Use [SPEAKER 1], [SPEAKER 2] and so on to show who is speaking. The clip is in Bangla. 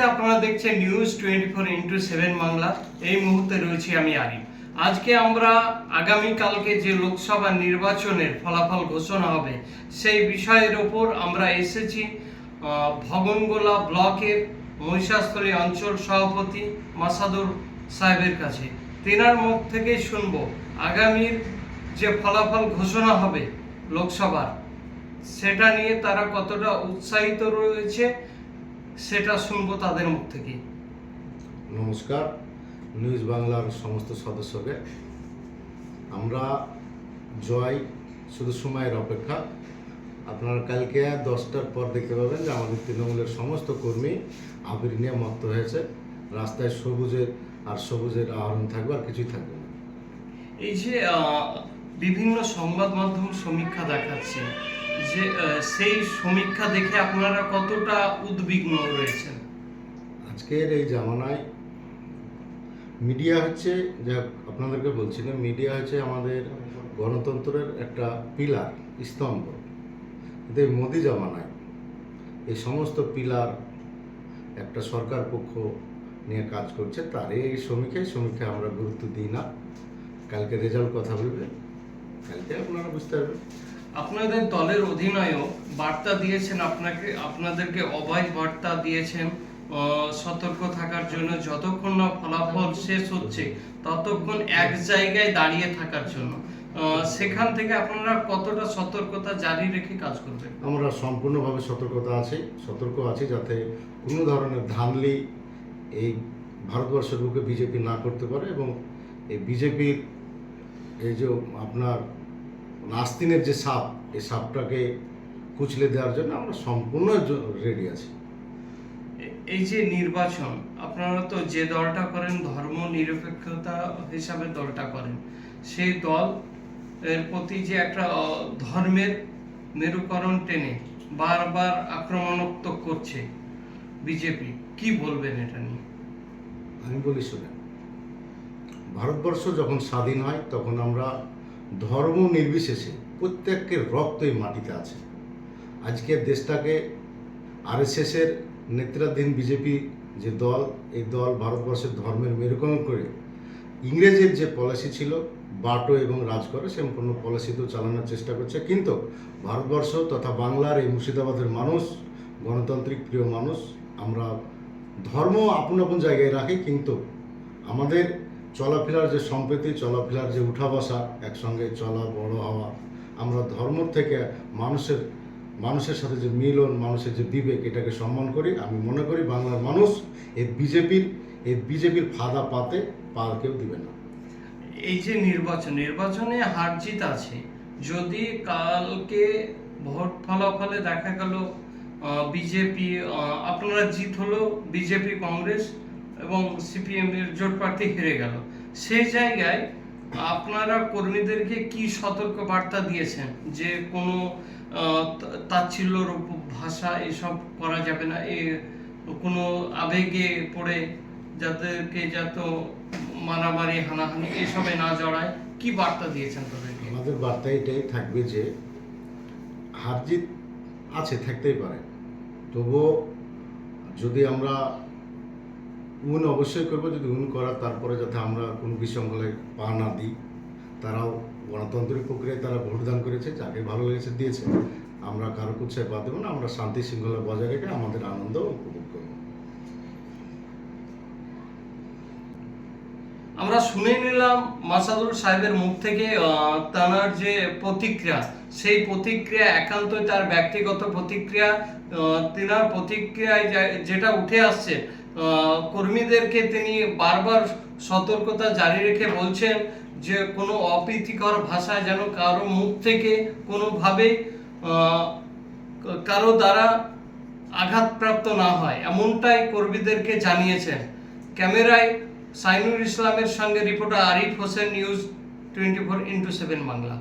[SPEAKER 1] আপনারা দেখছেন news twenty four into seven Bangla. এই মুহূর্তে রয়েছি আমি আরিফ। আজকে আমরা আগামীকালকে যে লোকসভা নির্বাচনের ফলাফল ঘোষণা হবে সেই বিষয়ের ওপর আমরা এসেছি। আহ, ভগনগোলা ব্লকের মহিষাস্থলী অঞ্চল সভাপতি মাসাদুর সাহেবের কাছে। তেনার মুখ থেকেই শুনব আগামীর যে ফলাফল ঘোষণা হবে লোকসভার সেটা নিয়ে তারা কতটা উৎসাহিত রয়েছে সেটা শুনব তাদের মুখ থেকে।
[SPEAKER 2] নমস্কার নিউজ বাংলার সমস্ত সদস্যকে। আমরা জয় শুধু সময়ের অপেক্ষা। আপনারা কালকে দশটার পর দেখতে পাবেন যে আমাদের তৃণমূলের সমস্ত কর্মী আবির নিয়ে মত্ত হয়েছে। রাস্তায় সবুজের আর সবুজের আহরণ থাকবে আর কিছুই থাকবে না।
[SPEAKER 1] এই যে বিভিন্ন সংবাদ মাধ্যম সমীক্ষা দেখাচ্ছে যে সেই সমীক্ষা দেখে আপনারা কতটা উদ্বিগ্ন রয়েছেন?
[SPEAKER 2] আজকের এই জামানায় মিডিয়া হচ্ছে, যা আপনাদেরকে বলছিলাম, মিডিয়া হচ্ছে আমাদের গণতন্ত্রের একটা পিলার, স্তম্ভ। কিন্তু মোদি জামানায় এই সমস্ত পিলার একটা সরকার পক্ষ নিয়ে কাজ করছে, তার এই সমীক্ষায় সমীক্ষায় আমরা গুরুত্ব দিই না। কালকে রেজাল্ট কথা বলবে। আপনারা বুঝতে পারবেন।
[SPEAKER 1] আপনাদের দলের অধিনায়ক বার্তা দিয়েছেন আপনাকে, আপনাদেরকে অবাধ বার্তা দিয়েছেন সতর্ক থাকার জন্য। যতক্ষণ না ফলাফল শেষ হচ্ছে, ততক্ষণ এক জায়গায় দাঁড়িয়ে থাকার জন্য। সেখান থেকে আপনারা কতটা সতর্কতা জারি রেখে কাজ করবেন?
[SPEAKER 2] আমরা সম্পূর্ণভাবে সতর্কতা আছি, সতর্ক আছি যাতে কোনো ধরনের ধানলি এই ভারতবর্ষের বুকে বিজেপি না করতে পারে এবং এই বিজেপির এই যে আপনার নাস্তিনের যে সাপ এই সাপটাকে কুচলে দেওয়ার জন্য আমরা সম্পূর্ণ রেডি আছি।
[SPEAKER 1] এই যে নির্বাচন আপনারা তো যে দলটা করেন ধর্ম নিরপেক্ষতা হিসাবে দলটা করেন সেই দল এর প্রতি যে একটা ধর্মের মেরুকরণ টেনে বারবার আক্রমণাত্মক করছে বিজেপি কি বলবেন এটা নিয়ে?
[SPEAKER 2] আমি বলি শুনেন ভারতবর্ষ যখন স্বাধীন হয়, তখন আমরা ধর্ম নির্বিশেষে প্রত্যেকের রক্ত এই মাটিতে আছে। আজকে দেশটাকে আরএসএসের নেতৃত্বাধীন বিজেপি যে দল, এই দল ভারতবর্ষের ধর্মের মেরুকরণ করে ইংরেজের যে পলিসি ছিল, বাটো এবং রাজ করে সম্পূর্ণ পলিসি তো চালানোর চেষ্টা করছে। কিন্তু ভারতবর্ষ তথা বাংলার এই মুর্শিদাবাদের মানুষ, গণতান্ত্রিক প্রিয় মানুষ, আমরা ধর্ম আপন আপন জায়গায় রাখি, কিন্তু আমাদের চলাফেরার যে সম্প্রীতি, চলাফেরার যে উঠা বসা একসঙ্গে চলা, বড় হওয়া, আমরা ধর্ম থেকে মানুষের মানুষের সাথে যে মিলন, মানুষের যে বিবেক, এটাকে সম্মান করি। আমি মনে করি বাংলার মানুষ এই বিজেপির এই বিজেপির ফাঁদা পাতে, পা কেউ দিবে না।
[SPEAKER 1] এই যে নির্বাচন, নির্বাচনে হার জিত আছে। যদি কালকে ভোট ফলাফলে দেখা গেল বিজেপি আপনারা জিত হলো বিজেপি, কংগ্রেস এবং সিপিএম এর জোট প্রার্থী হেরে গেল। সেই জায়গায় আপনারা কর্মীদেরকে কি সতর্ক বার্তা দিয়েছেন যে কোনো তাচ্ছিল্যর ভাষা এসব করা যাবে না? এ কোনো আবেগে পড়ে যাদেরকে যত মারামারি, হানাহানি এসবে না জড়ায়? কি বার্তা দিয়েছেন তাদেরকে?
[SPEAKER 2] আমাদের বার্তা এটাই থাকবে যে হার জিত আছে, থাকতেই পারে। তবুও যদি আমরা উন অবশ্যই করব, যদি উন করার তারপরে যাতে আমরা কোনো বিশৃঙ্খলে পা না দিই। তারাও গণতান্ত্রিক প্রক্রিয়ায় তারা ভোটদান করেছে, যাকে ভালো লেগেছে দিয়েছে। আমরা কারও কুচ্ছায় পা দেবো না, আমরা শান্তি শৃঙ্খলা বজায় রেখে আমাদের আনন্দ উপভোগ করব।
[SPEAKER 1] আমরা শুনে নিলাম মাসাদুল সাহেবের মুখ থেকে তানার যে প্রতিক্রিয়া, সেই প্রতিক্রিয়া একান্তই তার ব্যক্তিগত প্রতিক্রিয়া তিনার প্রতিক্রিয়ায় যেটা উঠে আসছে কর্মীদেরকে তিনি বারবার সতর্কতা জারি রেখে বলছেন যে কোনো অপ্রীতিকর ভাষায় যেন কারও মুখ থেকে কোনোভাবে কারও দ্বারা আঘাতপ্রাপ্ত না হয়, এমনটাই কর্মীদেরকে জানিয়েছেন। ক্যামেরায় সাইনুর ইসলামের সঙ্গে reporter Arif Hossain news twenty four into seven Bangla.